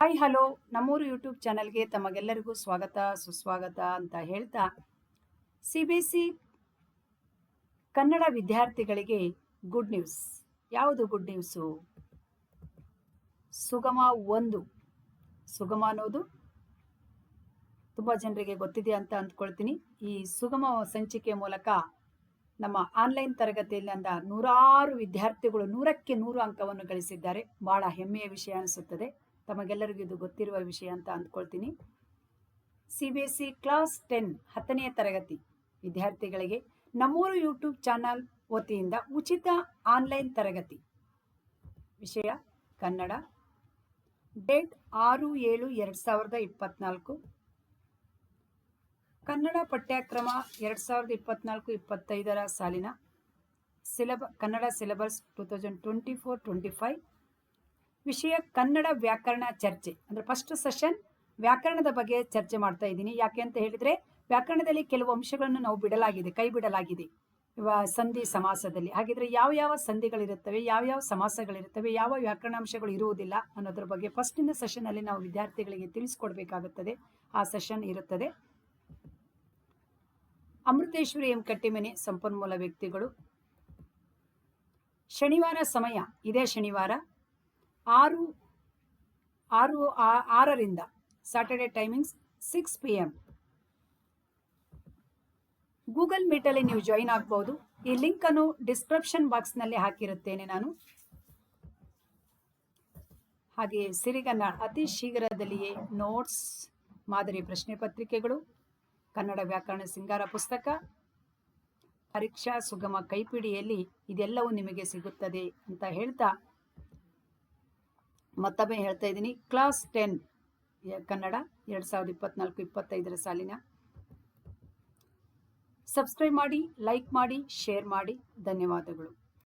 Hi hello ನಮ್ಮೂರು YouTube ಚಾನಲ್ಗೆ ತಮಗೆಲ್ಲರಿಗೂ ಸ್ವಾಗತ, ಸುಸ್ವಾಗತ ಅಂತ ಹೇಳ್ತಾ ಸಿ ಬಿ ಸಿ ಕನ್ನಡ ವಿದ್ಯಾರ್ಥಿಗಳಿಗೆ ಗುಡ್ ನ್ಯೂಸ್ ಯಾವುದು ಗುಡ್ ನ್ಯೂಸು ಸುಗಮ ಒಂದು. ಸುಗಮ ಅನ್ನೋದು ತುಂಬ ಜನರಿಗೆ ಗೊತ್ತಿದೆ ಅಂತ ಅಂದ್ಕೊಳ್ತೀನಿ. ಈ ಸುಗಮ ಸಂಚಿಕೆ ಮೂಲಕ ನಮ್ಮ ಆನ್ಲೈನ್ ತರಗತಿಯಿಂದ ನೂರಾರು ವಿದ್ಯಾರ್ಥಿಗಳು ನೂರಕ್ಕೆ ನೂರು ಅಂಕವನ್ನು ಗಳಿಸಿದ್ದಾರೆ. ಬಹಳ ಹೆಮ್ಮೆಯ ವಿಷಯ ಅನಿಸುತ್ತದೆ. ತಮಗೆಲ್ಲರಿಗೂ ಇದು ಗೊತ್ತಿರುವ ವಿಷಯ ಅಂತ ಅಂದ್ಕೊಳ್ತೀನಿ. C B S C class ten ಹತ್ತನೆಯ ತರಗತಿ ವಿದ್ಯಾರ್ಥಿಗಳಿಗೆ ನಮ್ಮೂರು ಯೂಟ್ಯೂಬ್ ಚಾನಲ್ ವತಿಯಿಂದ ಉಚಿತ ಆನ್ಲೈನ್ ತರಗತಿ. ವಿಷಯ ಕನ್ನಡ. ಡೇಟ್ ಆರು ಏಳು ಎರಡು ಸಾವಿರದ ಇಪ್ಪತ್ನಾಲ್ಕು. ಕನ್ನಡ ಪಠ್ಯಕ್ರಮ ಎರಡು ಸಾವಿರದ ಇಪ್ಪತ್ನಾಲ್ಕು ಇಪ್ಪತ್ತೈದರ ಸಾಲಿನ ಸಿಲೆಬ, Kannada syllabus two thousand twenty four twenty five ವಿಷಯ ಕನ್ನಡ ವ್ಯಾಕರಣ ಚರ್ಚೆ. ಅಂದರೆ ಫಸ್ಟ್ ಸೆಷನ್ ವ್ಯಾಕರಣದ ಬಗ್ಗೆ ಚರ್ಚೆ ಮಾಡ್ತಾ ಇದ್ದೀನಿ. ಯಾಕೆ ಅಂತ ಹೇಳಿದರೆ, ವ್ಯಾಕರಣದಲ್ಲಿ ಕೆಲವು ಅಂಶಗಳನ್ನು ನಾವು ಬಿಡಲಾಗಿದೆ, ಕೈ ಬಿಡಲಾಗಿದೆ. ಸಂಧಿ ಸಮಾಸದಲ್ಲಿ. ಹಾಗಿದ್ರೆ ಯಾವ ಯಾವ ಸಂಧಿಗಳಿರುತ್ತವೆ, ಯಾವ ಯಾವ ಸಮಾಸಗಳಿರುತ್ತವೆ, ಯಾವ ವ್ಯಾಕರಣಾಂಶಗಳು ಇರುವುದಿಲ್ಲ ಅನ್ನೋದ್ರ ಬಗ್ಗೆ ಫಸ್ಟಿನ ಸೆಷನಲ್ಲಿ ನಾವು ವಿದ್ಯಾರ್ಥಿಗಳಿಗೆ ತಿಳಿಸ್ಕೊಡ್ಬೇಕಾಗುತ್ತದೆ. ಆ ಸೆಷನ್ ಇರುತ್ತದೆ. ಅಮೃತೇಶ್ವರಿ ಎಂ ಕಟ್ಟಿಮನೆ, ಸಂಪನ್ಮೂಲ ವ್ಯಕ್ತಿಗಳು. ಶನಿವಾರ ಸಮಯ, ಇದೇ ಶನಿವಾರ. ಆರು ಆರು ಆರರಿಂದ Saturday timings six P M Google ಮೀಟಲ್ಲಿ ನೀವು ಜಾಯಿನ್ ಆಗ್ಬೋದು. ಈ ಲಿಂಕನ್ನು ಡಿಸ್ಕ್ರಿಪ್ಷನ್ ಬಾಕ್ಸ್ನಲ್ಲಿ ಹಾಕಿರುತ್ತೇನೆ ನಾನು. ಹಾಗೆಯೇ ಸಿರಿಗನ್ನ ಅತಿ ಶೀಘ್ರದಲ್ಲಿಯೇ ನೋಟ್ಸ್ ಮಾದರಿ ಪ್ರಶ್ನೆ ಪತ್ರಿಕೆಗಳು, ಕನ್ನಡ ವ್ಯಾಕರಣ ಸಿಂಗಾರ ಪುಸ್ತಕ, ಪರೀಕ್ಷಾ ಸುಗಮ ಕೈಪಿಡಿಯಲ್ಲಿ ಇದೆಲ್ಲವೂ ನಿಮಗೆ ಸಿಗುತ್ತದೆ ಅಂತ ಹೇಳ್ತಾ ಮತ್ತೊಮ್ಮೆ ಹೇಳ್ತಾ ಇದ್ದೀನಿ. ಕ್ಲಾಸ್ ಟೆನ್ ಕನ್ನಡ ಎರಡು ಸಾವಿರದ ಇಪ್ಪತ್ನಾಲ್ಕು, ಇಪ್ಪತ್ತೈದರ ಸಾಲಿನ. ಸಬ್ಸ್ಕ್ರೈಬ್ ಮಾಡಿ, ಲೈಕ್ ಮಾಡಿ, ಶೇರ್ ಮಾಡಿ. ಧನ್ಯವಾದಗಳು.